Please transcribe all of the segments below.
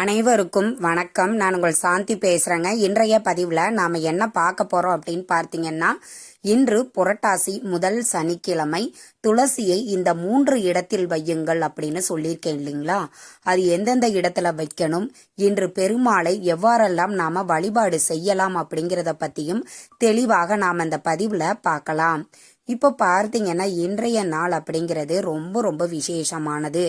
அனைவருக்கும் வணக்கம். நான் உங்கள் சாந்தி பேசுகிறேங்க இன்றைய பதிவில் நாம் என்ன பார்க்க போகிறோம் அப்படின்னு பார்த்தீங்கன்னா இன்று புரட்டாசி முதல் சனிக்கிழமை துளசியை இந்த மூன்று இடத்தில் வையுங்கள் அப்படின்னு சொல்லியிருக்கேன் இல்லைங்களா? அது எந்தெந்த இடத்துல வைக்கணும்? இன்று பெருமாளை எவ்வாறெல்லாம் நாம் வழிபாடு செய்யலாம் அப்படிங்கிறத பற்றியும் தெளிவாக நாம் இந்த பதிவில் பார்க்கலாம். இப்போ பார்த்தீங்கன்னா இன்றைய நாள் அப்படிங்கிறது ரொம்ப ரொம்ப விசேஷமானது.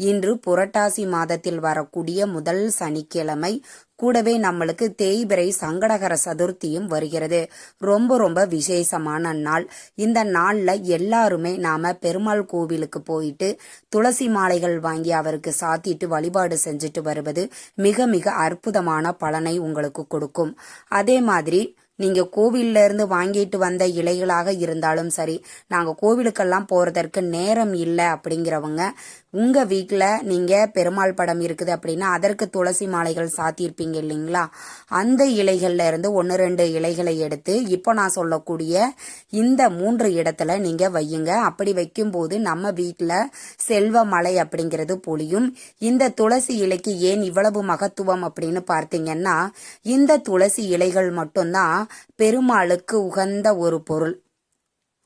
இன்று புரட்டாசி மாதத்தில் வரக்கூடிய முதல் சனிக்கிழமை. கூடவே நம்மளுக்கு தேய்பிரை சங்கடகர சதுர்த்தியும் வருகிறது. ரொம்ப ரொம்ப விசேஷமான நாள். இந்த நாளில் எல்லாருமே நாம பெருமாள் கோவிலுக்கு போயிட்டு துளசி மாலைகள் வாங்கி அவருக்கு சாத்திட்டு வழிபாடு செஞ்சுட்டு வருவது மிக மிக அற்புதமான பலனை உங்களுக்கு கொடுக்கும். அதே மாதிரி நீங்க கோவில்ல இருந்து வாங்கிட்டு வந்த இலைகளாக இருந்தாலும் சரி நாங்க கோவிலுக்கெல்லாம் போறதற்கு நேரம் இல்லை அப்படிங்கிறவங்க உங்க வீட்டில் நீங்க பெருமாள் படம் இருக்குது அப்படின்னா அதற்கு துளசி மாலைகள் சாத்தியிருப்பீங்க இல்லைங்களா? அந்த இலைகள்ல இருந்து ஒன்று ரெண்டு இலைகளை எடுத்து இப்போ நான் சொல்லக்கூடிய இந்த மூன்று இடத்துல நீங்க வையுங்க. அப்படி வைக்கும்போது நம்ம வீட்டில் செல்வ மலை அப்படிங்கிறது பொழியும். இந்த துளசி இலைக்கு ஏன் இவ்வளவு மகத்துவம் அப்படின்னு பார்த்தீங்கன்னா இந்த துளசி இலைகள் மட்டும்தான் பெருமாளுக்கு உகந்த ஒரு பொருள்.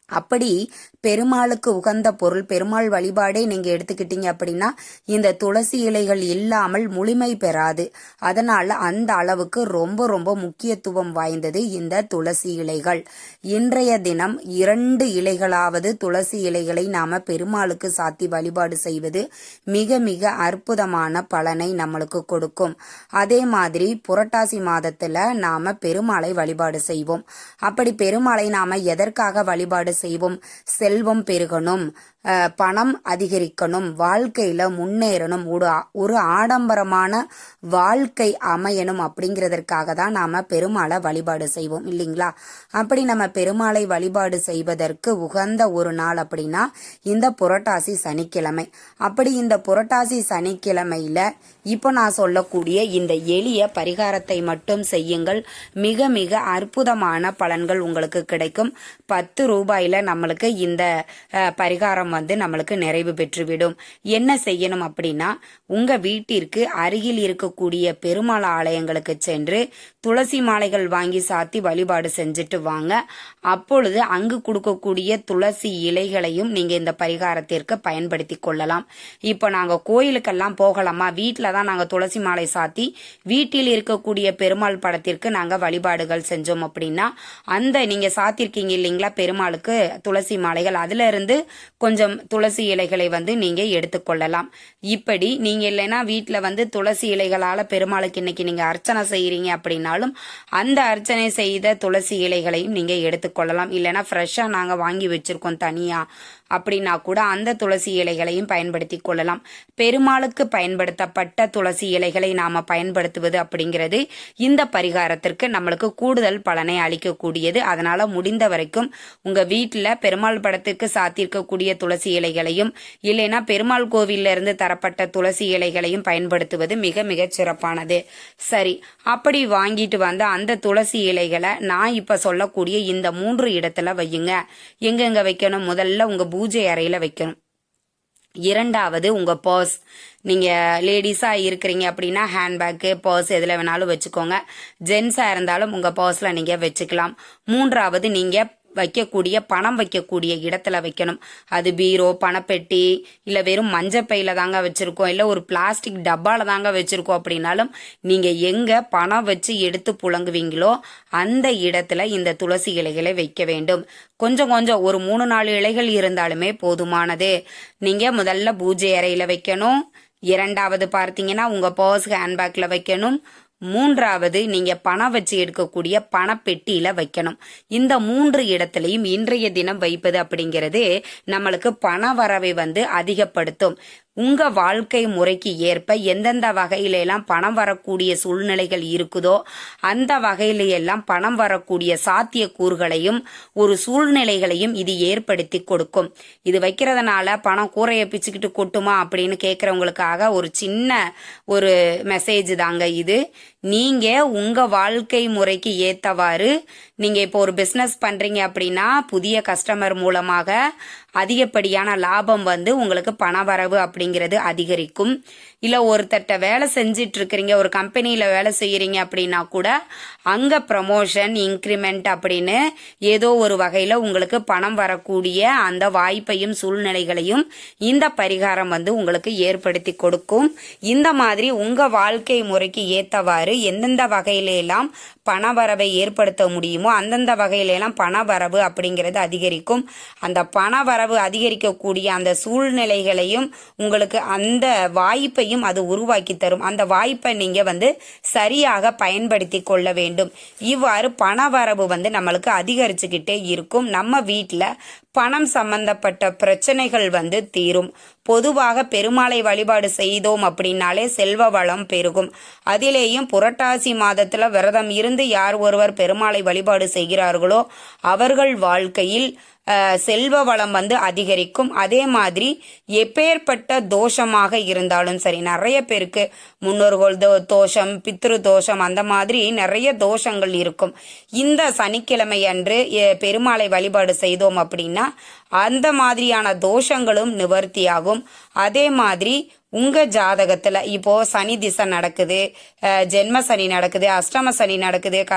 அப்படி பெருமாளுக்கு உகந்த பொருள் பெருமாள் வழிபாடே நீங்க எடுத்துக்கிட்டீங்க அப்படின்னா இந்த துளசி இலைகள் இல்லாமல் முழுமை பெறாது. அதனால அந்த அளவுக்கு ரொம்ப ரொம்ப முக்கியத்துவம் வாய்ந்தது இந்த துளசி இலைகள். இன்றைய தினம் இரண்டு இலைகளாவது துளசி இலைகளை நாம பெருமாளுக்கு சாத்தி வழிபாடு செய்வது மிக மிக அற்புதமான பலனை நம்மளுக்கு கொடுக்கும். அதே மாதிரி புரட்டாசி மாதத்துல நாம பெருமாளை வழிபாடு செய்வோம். அப்படி பெருமாளை நாம எதற்காக வழிபாடு செய்வோம். செல்வம் பெருகணும். பணம் அதிகரிக்கணும் வாழ்க்கையில முன்னேறணும் ஒரு ஒரு ஆடம்பரமான வாழ்க்கை அமையணும் அப்படிங்கிறதற்காக தான் நாம பெருமாளை வழிபாடு செய்வோம் இல்லைங்களா? அப்படி நம்ம பெருமாளை வழிபாடு செய்வதற்கு உகந்த ஒரு நாள் அப்படின்னா இந்த புரட்டாசி சனிக்கிழமை. அப்படி இந்த புரட்டாசி சனிக்கிழமையில இப்போ நான் சொல்லக்கூடிய இந்த எளிய பரிகாரத்தை மட்டும் செய்யுங்கள். மிக மிக அற்புதமான பலன்கள் உங்களுக்கு கிடைக்கும். பத்து ரூபாயில நம்மளுக்கு இந்த பரிகாரம் வந்து நம்மளுக்கு நிறைவு பெற்றுவிடும். என்ன செய்யணும் அப்படின்னா உங்க வீட்டிற்கு அருகில் இருக்கக்கூடிய பெருமாள் ஆலயங்களுக்கு சென்று துளசி மாலைகள் வாங்கி சாத்தி வழிபாடு செஞ்சுட்டு வாங்க. அப்பொழுது அங்கு கொடுக்கக்கூடிய துளசி இலைகளையும் நீங்க இந்த பரிகாரத்திற்கு பயன்படுத்தி கொள்ளலாம். இப்போ நாங்க கோயிலுக்கெல்லாம் போகலாமா? வீட்டில் தான் நாங்க துளசி மாலை சாத்தி வீட்டில் இருக்கக்கூடிய பெருமாள் படத்திற்கு நாங்க வழிபாடுகள் செஞ்சோம் அப்படின்னா அந்த நீங்க சாத்திருக்கீங்க இல்லைங்களா பெருமாளுக்கு துளசி மாலைகள். அதுல இருந்து கொஞ்சம் துளசி இலைகளை வந்து நீங்க எடுத்துக்கொள்ளலாம். இப்படி நீங்க இல்லைன்னா வீட்டில் வந்து துளசி இலைகளால பெருமாளுக்கு இன்னைக்கு நீங்க அர்ச்சனை செய்யறீங்க அப்படின்னாலும் அந்த அர்ச்சனை செய்த துளசி இலைகளையும் நீங்க எடுத்துக்கொள்ளலாம். இல்லைன்னா ஃப்ரெஷ்ஷாக நாங்கள் வாங்கி வச்சிருக்கோம் தனியாக அப்படின்னா கூட அந்த துளசி இலைகளையும் பயன்படுத்தி கொள்ளலாம். பெருமாளுக்கு பயன்படுத்தப்பட்ட துளசி இலைகளை நாம பயன்படுத்துவது அப்படிங்கிறது இந்த பரிகாரத்திற்கு நம்மளுக்கு கூடுதல் பலனை அளிக்கக்கூடியது. அதனால முடிந்த வரைக்கும் உங்க வீட்டில் பெருமாள் படத்துக்கு சாத்திருக்கக்கூடிய துளசி இலைகளையும் இல்லைன்னா பெருமாள் கோவில்ல இருந்து தரப்பட்ட துளசி இலைகளையும் பயன்படுத்துவது மிக மிக சிறப்பானது. சரி அப்படி வாங்கிட்டு வந்த அந்த துளசி இலைகளை நான் இப்ப சொல்லக்கூடிய இந்த மூன்று இடத்துல வையுங்க. எங்கெங்க வைக்கணும்? முதல்ல உங்க பூஜை அறையில வைக்கணும். இரண்டாவது உங்க பர்ஸ் நீங்க லேடிஸா இருக்கிறீங்க அப்படின்னா ஹேண்ட்பேக்கு பர்ஸ் எதுல வேணாலும் வச்சுக்கோங்க. ஜென்ஸா இருந்தாலும் உங்க பர்ஸ்ல நீங்க வச்சுக்கலாம். மூன்றாவது நீங்க வைக்கக்கூடிய பணம் வைக்கக்கூடிய இடத்துல வைக்கணும். அது பீரோ பணப்பெட்டி இல்லை வெறும் மஞ்சப்பையில் தாங்க வச்சுருக்கோம். இல்லை ஒரு பிளாஸ்டிக் டப்பாவில் தாங்க வச்சுருக்கோம் அப்படின்னாலும் நீங்கள் எங்கே பணம் வச்சு எடுத்து புழங்குவீங்களோ அந்த இடத்துல இந்த துளசி இலைகளை வைக்க வேண்டும். கொஞ்சம் கொஞ்சம் ஒரு மூணு நாலு இலைகள் இருந்தாலுமே போதுமானது. நீங்கள் முதல்ல பூஜை அறையில் வைக்கணும். இரண்டாவது பார்த்தீங்கன்னா உங்கள் பர்ஸ் ஹேண்ட்பேக்கில் வைக்கணும். மூன்றாவது நீங்க பணம் வச்சு எடுக்கக்கூடிய பணப்பெட்டியில வைக்கணும். இந்த மூன்று இடத்துலையும் இன்றைய தினம் வைப்பது அப்படிங்கிறது நம்மளுக்கு பண வரவை வந்து அதிகப்படுத்தும். உங்க வாழ்க்கை முறைக்கு ஏற்ப எந்தெந்த வகையில எல்லாம் பணம் வரக்கூடிய சூழ்நிலைகள் இருக்குதோ அந்த வகையில எல்லாம் பணம் வரக்கூடிய சாத்திய கூறுகளையும் ஒரு சூழ்நிலைகளையும் இது ஏற்படுத்தி கொடுக்கும். இது வைக்கிறதுனால பணம் கூரையை பிச்சுக்கிட்டு கொட்டுமா அப்படின்னு கேட்குறவங்களுக்காக ஒரு சின்ன ஒரு மெசேஜ் தாங்க இது. நீங்க உங்க வாழ்க்கை முறைக்கு ஏத்தவாறு நீங்க இப்போ ஒரு பிசினஸ் பண்றீங்க அப்படின்னா புதிய கஸ்டமர் மூலமாக அதிகப்படியான லாபம் வந்து உங்களுக்கு பணவரவு அப்படிங்கிறது அதிகரிக்கும். இல்லை ஒருத்தர்கிட்ட வேலை செஞ்சிட்டு இருக்கிறீங்க ஒரு கம்பெனியில் வேலை செய்கிறீங்க அப்படின்னா கூட அங்கே ப்ரமோஷன் இன்க்ரிமெண்ட் அப்படின்னு ஏதோ ஒரு வகையில் உங்களுக்கு பணம் வரக்கூடிய அந்த வாய்ப்பையும் சூழ்நிலைகளையும் இந்த பரிகாரம் வந்து உங்களுக்கு ஏற்படுத்தி கொடுக்கும். இந்த மாதிரி உங்கள் வாழ்க்கை முறைக்கு ஏற்றவாறு எந்தெந்த வகையிலெல்லாம் பணவரவை ஏற்படுத்த முடியுமோ அந்தந்த வகையிலெல்லாம் பணவரவு அப்படிங்கிறது அதிகரிக்கும். அந்த பண வரவு அதிகரிக்கக்கூடிய அந்த சூழ்நிலைகளையும் உங்களுக்கு அந்த வாய்ப்பையும் அது உருவாக்கி தரும். அந்த வாய்ப்பை நீங்கள் வந்து சரியாக பயன்படுத்தி கொள்ள வேண்டும். இவ்வாறு பண வரவு வந்து நம்மளுக்கு அதிகரிச்சுக்கிட்டே இருக்கும். நம்ம வீட்டில் பணம் சம்பந்தப்பட்ட பிரச்சனைகள் வந்து தீரும். பொதுவாக பெருமாளை வழிபாடு செய்தோம் அப்படின்னாலே செல்வ வளம் பெருகும். அதிலேயும் புரட்டாசி மாதத்துல விரதம் இருந்து யார் ஒருவர் பெருமாளை வழிபாடு செய்கிறார்களோ அவர்கள் வாழ்க்கையில் செல்வ வளம் வந்து அதிகரிக்கும். அதே மாதிரி எப்பேற்பட்ட தோஷமாக இருந்தாலும் சரி நிறைய பேருக்கு முன்னோர்கள் தோ தோஷம் பித்ரு தோஷம் அந்த மாதிரி நிறைய தோஷங்கள் இருக்கும். இந்த சனிக்கிழமை அன்று பெருமாளை வழிபாடு செய்தோம் அப்படின்னா அந்த மாதிரியான தோஷங்களும் நிவர்த்தியாகும். அதே மாதிரி உங்க ஜாதகத்துல இப்போ சனி திசை நடக்குது ஜென்ம சனி நடக்குது அஷ்டம சனி நடக்குது க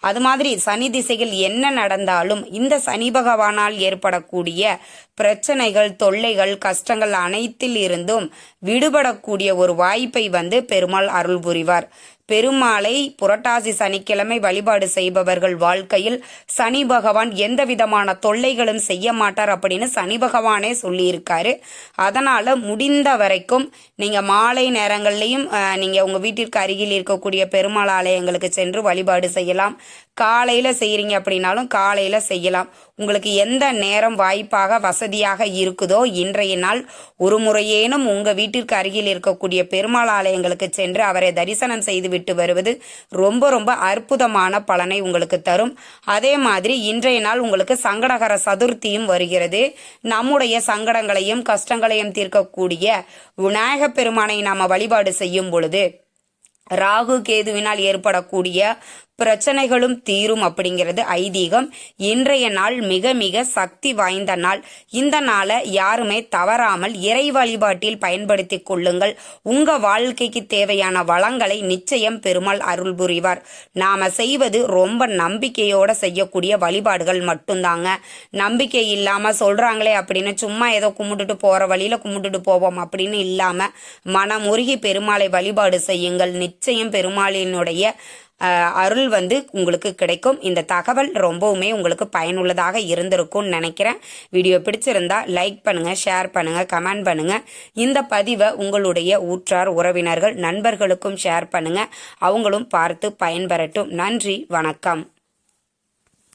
அது மாதிரி சனி திசைகள் என்ன நடந்தாலும் இந்த சனி பகவானால் ஏற்படக்கூடிய பிரச்சனைகள் தொல்லைகள் கஷ்டங்கள் அனைத்தில் இருந்தும் விடுபடக்கூடிய ஒரு வாய்ப்பை வந்து பெருமாள் அருள் புரிவார். பெருமாளை புரட்டாசி சனிக்கிழமை வழிபாடு செய்பவர்கள் வாழ்க்கையில் சனி பகவான் எந்த விதமான தொல்லைகளும் செய்ய மாட்டார் அப்படின்னு சனி பகவானே சொல்லியிருக்காரு. அதனால முடிந்த வரைக்கும் நீங்க மாலை நேரங்கள்லையும் நீங்க உங்க வீட்டிற்கு அருகில் இருக்கக்கூடிய பெருமாள் ஆலயங்களுக்கு சென்று வழிபாடு செய்யலாம். காலையில் செய்கிறீங்க அப்படின்னாலும் காலையில் செய்யலாம். உங்களுக்கு எந்த நேரம் வாய்ப்பாக வசதியாக இருக்குதோ இன்றைய நாள் ஒரு முறையேனும் உங்கள் வீட்டிற்கு அருகில் இருக்கக்கூடிய பெருமாள் ஆலயங்களுக்கு சென்று அவரை தரிசனம் செய்துவிட்டு வருவது ரொம்ப ரொம்ப அற்புதமான பலனை உங்களுக்கு தரும். அதே மாதிரி இன்றைய நாள் உங்களுக்கு சங்கடகர சதுர்த்தியும் வருகிறது. நம்முடைய சங்கடங்களையும் கஷ்டங்களையும் தீர்க்கக்கூடிய விநாயக பெருமானை நாம் வழிபாடு செய்யும் பொழுது ராகு கேதுவினால் ஏற்படக்கூடிய பிரச்சனைகளும் தீரும் அப்படிங்கிறது ஐதீகம். இன்றைய நாள் மிக மிக சக்தி வாய்ந்த நாள். இந்த நாளை யாருமே தவறாமல் இறை வழிபாட்டில் பயன்படுத்தி கொள்ளுங்கள். உங்க வாழ்க்கைக்கு தேவையான வளங்களை நிச்சயம் பெருமாள் அருள் புரிவார். நாம செய்வது ரொம்ப நம்பிக்கையோட செய்யக்கூடிய வழிபாடுகள் மட்டும்தாங்க. நம்பிக்கை இல்லாம சொல்றாங்களே அப்படின்னு சும்மா ஏதோ கும்பிட்டுட்டு போற வழியில கும்பிட்டுட்டு போவோம் அப்படின்னு இல்லாம மனமுருகி பெருமாளை வழிபாடு செய்யுங்கள். நிச்சயம் பெருமாளினுடைய அருள் வந்து உங்களுக்கு கிடைக்கும். இந்த தகவல் ரொம்பவுமே உங்களுக்கு பயனுள்ளதாக இருந்திருக்கும்னு நினைக்கிறேன். வீடியோ பிடிச்சிருந்தா லைக் பண்ணுங்க ஷேர் பண்ணுங்க கமெண்ட் பண்ணுங்க. இந்த பதிவை உங்களுடைய ஊற்றார் உறவினர்கள் நண்பர்களுக்கும் ஷேர் பண்ணுங்க. அவங்களும் பார்த்து பயன்பெறட்டும். நன்றி வணக்கம்.